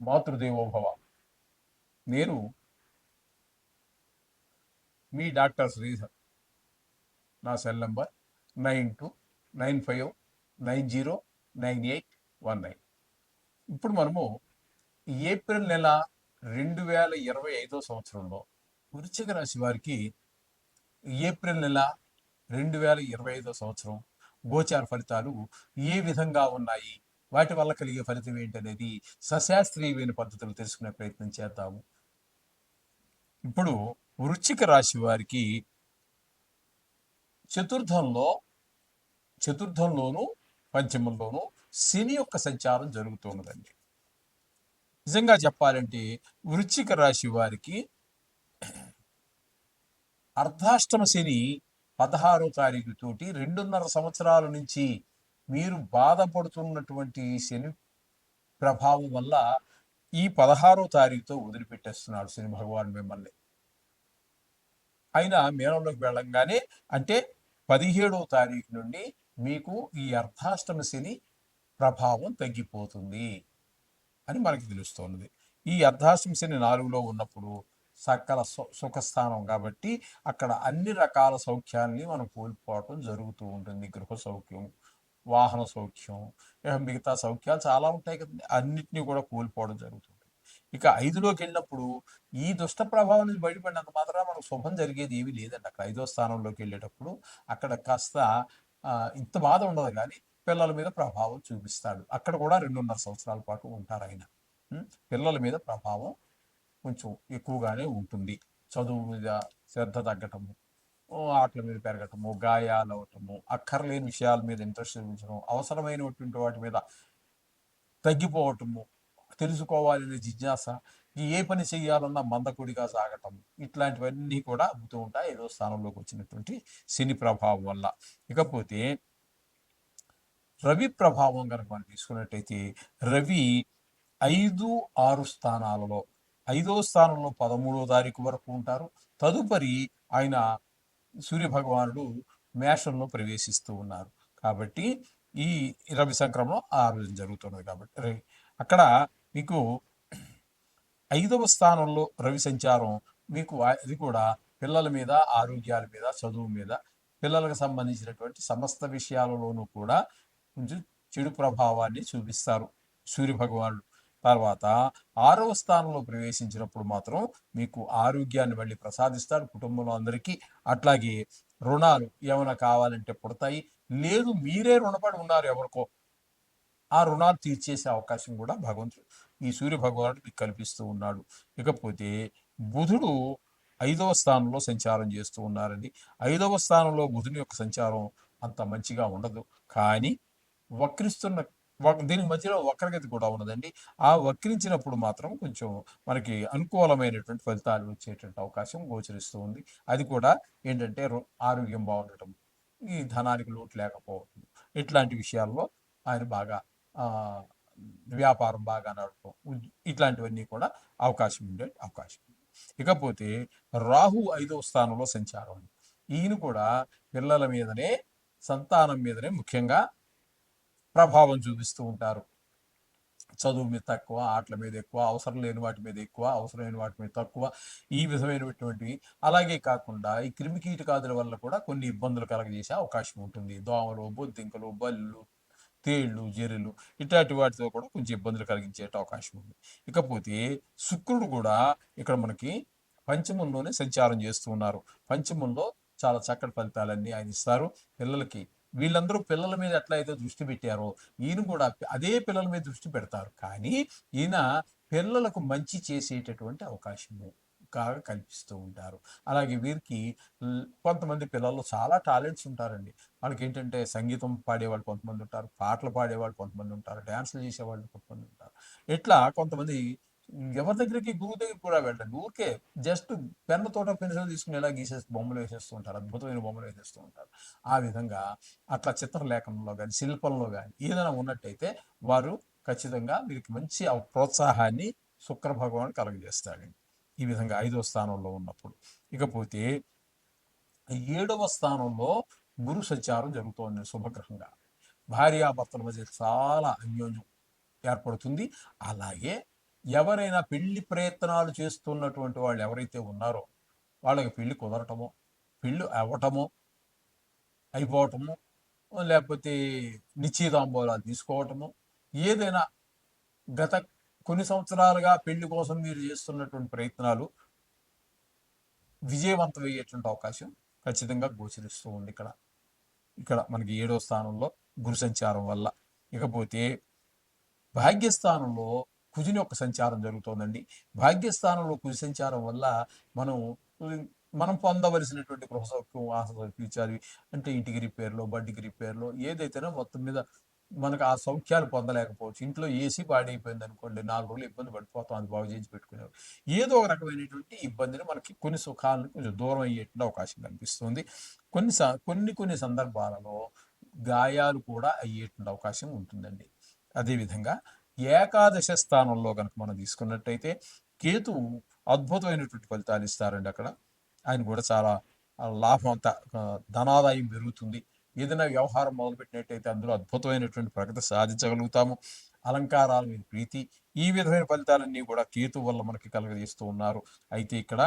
మాతృదేవోభవ. నేను మీ డాక్టర్ శ్రీధర్. నా cell number nine two nine five nine zero nine eight one nine. ఇప్పుడు మనము April నెల రెండు వేల ఇరవై ఐదో సంవత్సరంలో వృశ్చిక రాశి వారికి ఏప్రిల్ నెల రెండు వేల ఇరవై ఐదో సంవత్సరం గోచార ఫలితాలు ఏ విధంగా ఉన్నాయి? వాటి వల్ల కలిగే ఫలితం ఏంటనేది సశాస్త్రీయమైన పద్ధతులు తెలుసుకునే ప్రయత్నం చేద్దాము. ఇప్పుడు వృచ్చిక రాశి వారికి చతుర్థంలో చతుర్థంలోను పంచమంలోను శని యొక్క సంచారం జరుగుతున్నదండి. నిజంగా చెప్పాలంటే వృచ్చిక రాశి వారికి అర్ధాష్టమ శని పదహారో తారీఖు తోటి రెండున్నర సంవత్సరాల నుంచి మీరు బాధపడుతున్నటువంటి శని ప్రభావం వల్ల ఈ పదహారో తారీఖుతో వదిలిపెట్టేస్తున్నాడు శని భగవాన్ మిమ్మల్ని. అయినా మేనంలోకి వెళ్ళంగానే అంటే పదిహేడో తారీఖు నుండి మీకు ఈ అర్ధాష్టమ శని ప్రభావం తగ్గిపోతుంది అని మనకి తెలుస్తున్నది ఈ అర్ధాష్టమ శని నాలుగులో ఉన్నప్పుడు సకల సు- సుఖస్థానం కాబట్టి అక్కడ అన్ని రకాల సౌఖ్యాల్ని మనం కోల్పోవటం జరుగుతూ ఉంటుంది. గృహ సౌఖ్యం వాహన సౌఖ్యం మిగతా సౌఖ్యాలు చాలా ఉంటాయి కదండి. అన్నిటినీ కూడా కోల్పోవడం జరుగుతుంది. ఇక ఐదులోకి వెళ్ళినప్పుడు ఈ దుష్ట ప్రభావం నుంచి బయటపడినంత మాత్రం మనకు శుభం జరిగేది ఏమీ లేదండి. అక్కడ ఐదో స్థానంలోకి వెళ్ళేటప్పుడు అక్కడ కాస్త ఇంత బాధ ఉండదు కానీ పిల్లల మీద ప్రభావం చూపిస్తాడు. అక్కడ కూడా రెండున్నర సంవత్సరాల పాటు ఉంటారు ఆయన. పిల్లల మీద ప్రభావం కొంచెం ఎక్కువగానే ఉంటుంది. చదువు మీద శ్రద్ధ తగ్గటము ఆటల మీద పెరగటము గాయాలు అవటము అక్కర్లేని విషయాల మీద ఇంట్రెస్ట్ చూపించడం అవసరమైనటువంటి వాటి మీద తగ్గిపోవటము తెలుసుకోవాలనే జిజ్ఞాస ఏ పని చేయాలన్నా మందకుడిగా సాగటం ఇట్లాంటివన్నీ కూడా అవుతూ ఉంటాయి ఏదో స్థానంలోకి వచ్చినటువంటి శని ప్రభావం వల్ల. ఇకపోతే రవి ప్రభావం కనుక మనం తీసుకున్నట్టయితే రవి ఐదు ఆరు స్థానాలలో ఐదో స్థానంలో పదమూడో తారీఖు వరకు ఉంటారు. తదుపరి ఆయన సూర్య భగవానుడు మేషంలో ప్రవేశిస్తూ ఉన్నారు. కాబట్టి ఈ రవి సంక్రమణం ఆ రోజు జరుగుతున్నది కాబట్టి. అక్కడ మీకు ఐదవ స్థానంలో రవి సంచారం మీకు అది కూడా పిల్లల మీద ఆరోగ్యాల మీద చదువు మీద పిల్లలకు సంబంధించినటువంటి సమస్త విషయాలలోనూ కూడా కొంచెం చెడు ప్రభావాన్ని చూపిస్తారు సూర్య భగవానుడు తర్వాత ఆరవ స్థానంలో ప్రవేశించినప్పుడు మాత్రం మీకు ఆరోగ్యాన్ని మళ్ళీ ప్రసాదిస్తాడు కుటుంబంలో అందరికీ. అట్లాగే రుణాలు ఏమైనా కావాలంటే పుడతాయి. లేదు మీరే రుణపడి ఉన్నారు ఎవరికో. ఆ రుణాలు తీర్చేసే అవకాశం కూడా భగవంతుడు ఈ సూర్య భగవానుడు మీకు కల్పిస్తూ ఉన్నాడు. ఇకపోతే బుధుడు ఐదవ స్థానంలో సంచారం చేస్తూ ఉన్నారండి. ఐదవ స్థానంలో బుధుని యొక్క సంచారం అంత మంచిగా ఉండదు. కానీ వక్రిస్తున్న దీనికి మధ్యలో వక్రగతి కూడా ఉన్నదండి. ఆ వక్రించినప్పుడు మాత్రం కొంచెం మనకి అనుకూలమైనటువంటి ఫలితాలు వచ్చేటువంటి అవకాశం గోచరిస్తూ ఉంది. అది కూడా ఏంటంటే ఆరోగ్యం బాగుండటం ఈ ధనానికి లోటు లేకపోవటం ఇట్లాంటి విషయాల్లో ఆయన బాగా వ్యాపారం బాగా నడపడం ఇట్లాంటివన్నీ కూడా అవకాశం ఉండే అవకాశం. ఉంది. ఇకపోతే రాహు ఐదవ స్థానంలో సంచారం ఈయన కూడా పిల్లల మీదనే సంతానం మీదనే ముఖ్యంగా ప్రభావం చూపిస్తూ ఉంటారు. చదువు మీద తక్కువ ఆటల మీద ఎక్కువ అవసరం లేని వాటి మీద ఎక్కువ అవసరమైన వాటి మీద తక్కువ ఈ విధమైనటువంటివి. అలాగే కాకుండా ఈ క్రిమి కీటకాదుల వల్ల కూడా కొన్ని ఇబ్బందులు కలగజేసే అవకాశం ఉంటుంది. దోమలు బొద్దింకలు బల్లు తేళ్ళు జెర్రెలు ఇట్లాంటి వాటితో కూడా కొంచెం ఇబ్బందులు కలిగించే అవకాశం ఉంది. ఇకపోతే శుక్రుడు కూడా ఇక్కడ మనకి పంచమంలోనే సంచారం చేస్తూ ఉన్నారు. పంచమంలో చాలా చక్కటి ఫలితాలన్నీ ఆయన ఇస్తారు. పిల్లలకి వీళ్ళందరూ పిల్లల మీద ఎట్లా అయితే దృష్టి పెట్టారో ఈయన కూడా అదే పిల్లల మీద దృష్టి పెడతారు. కానీ ఈయన పిల్లలకు మంచి చేసేటటువంటి అవకాశము కాగా కల్పిస్తూ ఉంటారు. అలాగే వీరికి కొంతమంది పిల్లల్లో చాలా టాలెంట్స్ ఉంటారండి. వాళ్ళకి ఏంటంటే సంగీతం పాడేవాళ్ళు కొంతమంది ఉంటారు పాటలు పాడేవాళ్ళు కొంతమంది ఉంటారు డ్యాన్సులు చేసేవాళ్ళు కొంతమంది ఉంటారు. ఇట్లా కొంతమంది ఎవరి దగ్గరికి గురువు దగ్గరికి కూడా వెళ్ళండి ఊరికే జస్ట్ పెన్ను తోట పెన్సిల్ తీసుకుని ఎలా గీసేస్తూ బొమ్మలు వేసేస్తూ ఉంటారు. అద్భుతమైన బొమ్మలు వేసేస్తూ ఉంటారు. ఆ విధంగా అట్లా చిత్రలేఖనంలో కానీ శిల్పంలో కానీ ఏదైనా ఉన్నట్టయితే వారు ఖచ్చితంగా వీరికి మంచి ప్రోత్సాహాన్ని శుక్ర భగవాన్ కలుగజేస్తాడు ఈ విధంగా ఐదవ స్థానంలో ఉన్నప్పుడు. ఇకపోతే ఏడవ స్థానంలో గురు సంచారం జరుగుతోంది శుభగ్రహంగా. భార్యాభర్తల మధ్య చాలా అన్యోన్యం ఏర్పడుతుంది. అలాగే ఎవరైనా పెళ్ళి ప్రయత్నాలు చేస్తున్నటువంటి వాళ్ళు ఎవరైతే ఉన్నారో వాళ్ళకి పెళ్ళి కుదరటమో పెళ్ళి అవ్వటమో అయిపోవటము లేకపోతే నిశ్చితాంబూలాలు తీసుకోవటము ఏదైనా గత కొన్ని సంవత్సరాలుగా పెళ్ళి కోసం మీరు చేస్తున్నటువంటి ప్రయత్నాలు విజయవంతం అయ్యేటువంటి అవకాశం ఖచ్చితంగా గోచరిస్తూ ఉంది ఇక్కడ. ఇక్కడ మనకి ఏడో స్థానంలో గురు సంచారం వల్ల. ఇకపోతే భాగ్యస్థానంలో కుజుని యొక్క సంచారం జరుగుతోందండి. భాగ్యస్థానంలో కుజి సంచారం వల్ల మనం మనం పొందవలసినటువంటి గృహ సౌఖ్యం ఆశ సౌఖ్యం అంటే ఇంటికి రిపేర్లో బడ్డీకి రిపేర్లో ఏదైతేనో మొత్తం మీద మనకు ఆ సౌఖ్యాలు పొందలేకపోవచ్చు. ఇంట్లో ఏసీ పాడైపోయింది అనుకోండి నాలుగు రోజులు ఇబ్బంది పడిపోతాం అది బాగు చేయించి పెట్టుకునేవారు. ఏదో ఒక రకమైనటువంటి ఇబ్బందిని మనకి కొన్ని సుఖాలను కొంచెం దూరం అయ్యేటువంటి అవకాశం కనిపిస్తుంది. కొన్ని కొన్ని కొన్ని సందర్భాలలో గాయాలు కూడా అయ్యేటువంటి అవకాశం ఉంటుందండి. అదేవిధంగా ఏకాదశ స్థానంలో కనుక మనం తీసుకున్నట్టయితే కేతువు అద్భుతమైనటువంటి ఫలితాలు ఇస్తారండి అక్కడ. ఆయన కూడా చాలా లాభం అంత ధనాదాయం పెరుగుతుంది. ఏదైనా వ్యవహారం మొదలుపెట్టినట్టయితే అందులో అద్భుతమైనటువంటి ప్రగతి సాధించగలుగుతాము. అలంకారాల మీద ప్రీతి ఈ విధమైన ఫలితాలన్నీ కూడా కేతు వల్ల మనకి కలగజేస్తూ ఉన్నారు. అయితే ఇక్కడ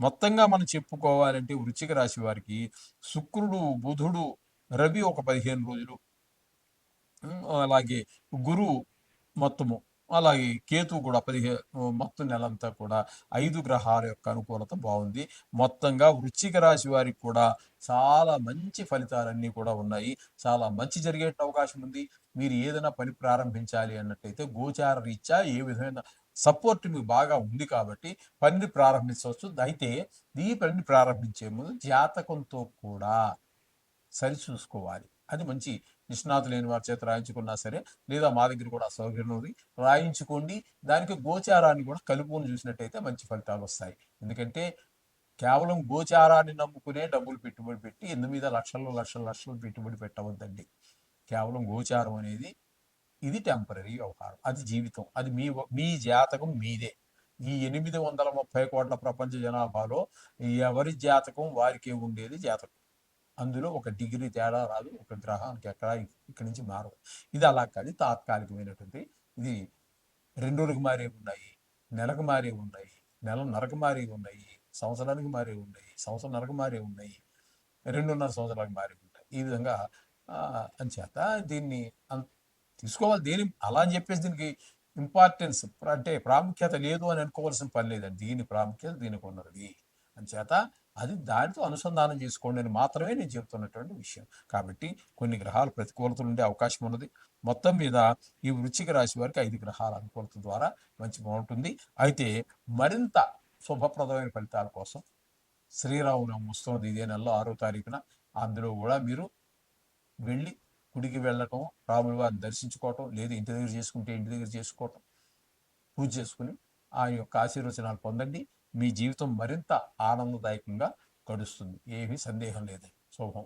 మొత్తంగా మనం చెప్పుకోవాలంటే వృచ్చిక రాశి వారికి శుక్రుడు బుధుడు రవి ఒక పదిహేను రోజులు అలాగే గురువు మొత్తము. అలాగే కేతు కూడా పదిహేను మొత్తం నెలంతా కూడా ఐదు గ్రహాల యొక్క అనుకూలత బాగుంది. మొత్తంగా వృశ్చిక రాశి వారికి కూడా చాలా మంచి ఫలితాలన్నీ కూడా ఉన్నాయి. చాలా మంచి జరిగే అవకాశం ఉంది. మీరు ఏదైనా పని ప్రారంభించాలి అన్నట్టయితే గోచార రీత్యా ఏ విధమైన సపోర్ట్ మీకు బాగా ఉంది కాబట్టి పనిని ప్రారంభించవచ్చు. అయితే ఈ పనిని ప్రారంభించే ముందు జాతకంతో కూడా సరి చూసుకోవాలి. అది మంచి నిష్ణాతు లేని వారి చేత రాయించుకున్నా సరే లేదా మా దగ్గర కూడా సౌకర్యం ఉంది రాయించుకోండి. దానికి గోచారాన్ని కూడా కలుపుకొని చూసినట్టయితే మంచి ఫలితాలు వస్తాయి. ఎందుకంటే కేవలం గోచారాన్ని నమ్ముకునే డబ్బులు పెట్టుబడి పెట్టి ఎందు మీద లక్షల లక్షలు లక్షలు పెట్టుబడి పెట్టవద్దండి. కేవలం గోచారం అనేది ఇది టెంపరీ వ్యవహారం. అది జీవితం. అది మీ మీ జాతకం మీదే. ఈ ఎనిమిది వందల ముప్పై కోట్ల ప్రపంచ జనాభాలో ఎవరి జాతకం వారికే ఉండేది జాతకం. అందులో ఒక డిగ్రీ తేడా రాదు ఒక గ్రహానికి ఎక్కడ ఇక్కడి నుంచి మారదు ఇది అలా కాదు తాత్కాలికమైనటువంటి ఇది రెండు రోజులకు మారే ఉన్నాయి నెలకు మారే ఉన్నాయి నెల నరకు మారే ఉన్నాయి సంవత్సరానికి మారే ఉన్నాయి సంవత్సరం నరకు మారే ఉన్నాయి రెండున్నర సంవత్సరాలకు మారే ఉంటాయి. ఈ విధంగా ఆ, అంచేత దీన్ని తీసుకోవాలి. దేని అలా అని చెప్పేసి దీనికి ఇంపార్టెన్స్ అంటే ప్రాముఖ్యత లేదు అని అనుకోవాల్సిన పని లేదండి. దీని ప్రాముఖ్యత దీనికి ఉన్నది. అంచేత అది దానితో అనుసంధానం చేసుకోండి అని మాత్రమే నేను చెబుతున్నటువంటి విషయం. కాబట్టి కొన్ని గ్రహాలు ప్రతికూలతలు ఉండే అవకాశం ఉన్నది. మొత్తం మీద ఈ వృశ్చిక రాశి వారికి ఐదు గ్రహాల అనుకూలత ద్వారా మంచి బాగుంటుంది అయితే మరింత శుభప్రదమైన ఫలితాల కోసం శ్రీరామనవమి వస్తున్నది ఇదే నెలలో ఆరో తారీఖున. అందులో కూడా మీరు వెళ్ళి గుడికి వెళ్ళటం రాముల వారిని దర్శించుకోవటం లేదా ఇంటి దగ్గర చేసుకుంటే ఇంటి దగ్గర చేసుకోవటం పూజ చేసుకుని ఆ యొక్క ఆశీర్వచనాలు పొందండి. మీ జీవితం మరింత ఆనందదాయకంగా గడుస్తుంది. ఏమీ సందేహం లేదు. శుభం.